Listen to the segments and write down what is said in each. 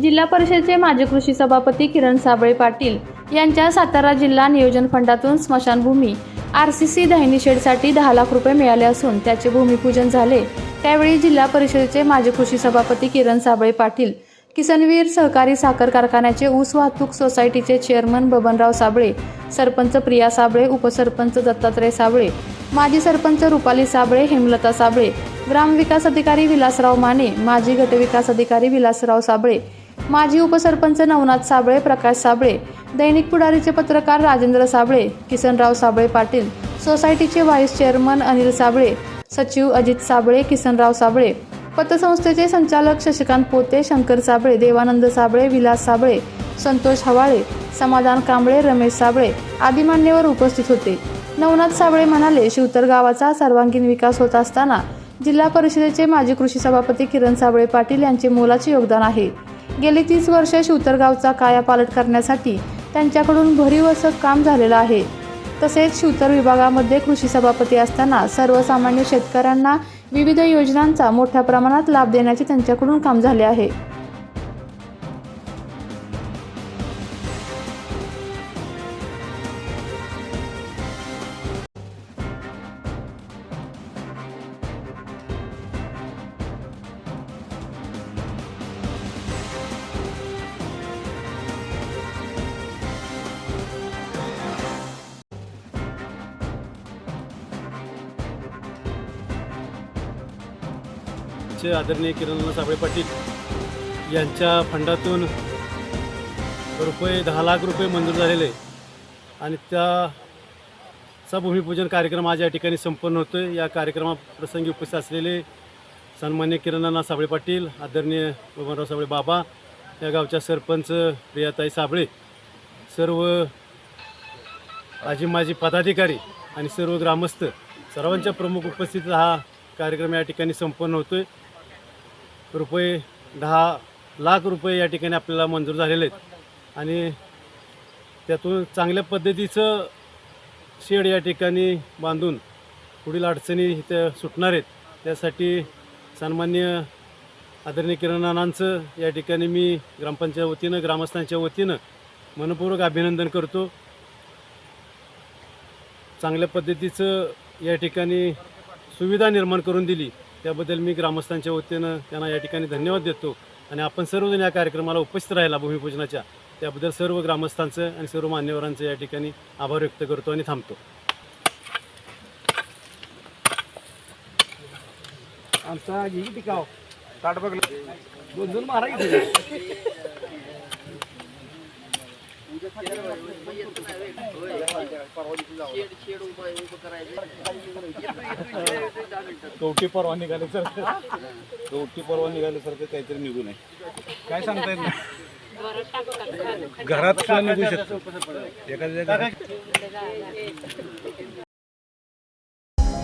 जिल्हा परिषदेचे माजी कृषी सभापती किरण साबळे पाटील यांच्या सातारा जिल्हा नियोजन फंडातून स्मशानभूमी आर सी सी दहिनी शेडसाठी दहा लाख रुपये मिळाले असून त्याचे भूमिपूजन झाले. त्यावेळी जिल्हा परिषदेचे माजी कृषी सभापती किरण साबळे पाटील किसनवीर सहकारी साखर कारखान्याचे ऊस वाहतूक सोसायटीचे चेअरमन बबनराव साबळे सरपंच प्रिया साबळे उपसरपंच दत्तात्रय साबळे माजी सरपंच रुपाली साबळे हेमलता साबळे ग्रामविकास अधिकारी विलासराव माने माजी गटविकास अधिकारी विलासराव साबळे माजी उपसरपंच नवनाथ साबळे प्रकाश साबळे दैनिक पुढारीचे पत्रकार राजेंद्र साबळे किसनराव साबळे पाटील सोसायटीचे व्हाईस चेअरमन अनिल साबळे सचिव अजित साबळे किसनराव साबळे पतसंस्थेचे संचालक शशिकांत पोते शंकर साबळे देवानंद साबळे विलास साबळे संतोष हवाळे समाधान कांबळे रमेश साबळे आदी मान्यवर उपस्थित होते. नवनाथ साबळे म्हणाले शिवतर गावाचा सर्वांगीण विकास होत असताना जिल्हा परिषदेचे माजी कृषी सभापती किरण साबळे पाटील यांचे मोलाचे योगदान आहे. गेली तीस वर्ष शूतरगावचा कायापालट करण्यासाठी त्यांच्याकडून भरीव असं काम झालेलं आहे. तसेच शिवतर विभागामध्ये कृषी सभापती असताना सर्वसामान्य शेतकऱ्यांना विविध योजनांचा मोठ्या प्रमाणात लाभ देण्याचे त्यांच्याकडून काम झाले आहे. आमचे आदरणीय किरण साबळे पाटील यांच्या फंडातून रुपये दहा लाख रुपये मंजूर झालेले आणि त्याचा भूमिपूजन कार्यक्रम आज या ठिकाणी संपन्न होतो आहे या कार्यक्रमाप्रसंगी उपस्थित असलेले सन्मान्य किरणाना साबळे पाटील आदरणीय बबनराव साबळे बाबा या गावच्या सरपंच प्रियाताई साबळे सर्व आजी माजी पदाधिकारी आणि सर्व ग्रामस्थ सर्वांच्या प्रमुख उपस्थितीत हा कार्यक्रम या ठिकाणी संपन्न होतो आहे रुपये दहा लाख रुपये या ठिकाणी आपल्याला मंजूर झालेले आहेत. आणि त्यातून चांगल्या पद्धतीचं शेड या ठिकाणी बांधून पुढील अडचणी इथं सुटणार आहेत. त्यासाठी सन्मान्य आदरणीय किरणानांचं या ठिकाणी मी ग्रामपंचायत वतीनं ग्रामस्थांच्या वतीनं मनपूर्वक अभिनंदन करतो. चांगल्या पद्धतीचं या ठिकाणी सुविधा निर्माण करून दिली. त्याबद्दल मी ग्रामस्थांच्या वतीनं त्यांना या ठिकाणी धन्यवाद देतो. आणि आपण सर्वजण या कार्यक्रमाला उपस्थित राहिला भूमिपूजनाच्या. त्याबद्दल सर्व ग्रामस्थांचं आणि सर्व मान्यवरांचं या ठिकाणी आभार व्यक्त करतो आणि थांबतो. आमचा घेईल टिकाव ताट बघलं. दोन दोन मारा घेतले कवटी परवा निघाल्यासारखं कवटी परवा निघाल्यासारखं काहीतरी निघू नये काय सांगता येत नाही घरात सुद्धा निघू शकतो? एखाद्या घरात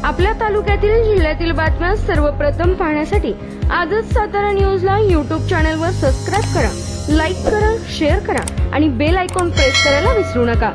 आपल्या तालुक्यातील जिल्ह्यातील बातम्या सर्वप्रथम पाहण्यासाठी आजच सातारा न्यूजला यूट्यूब चॅनलवर सबस्क्राईब करा लाईक करा शेअर करा आणि बेल आयकॉन प्रेस करायला विसरू नका.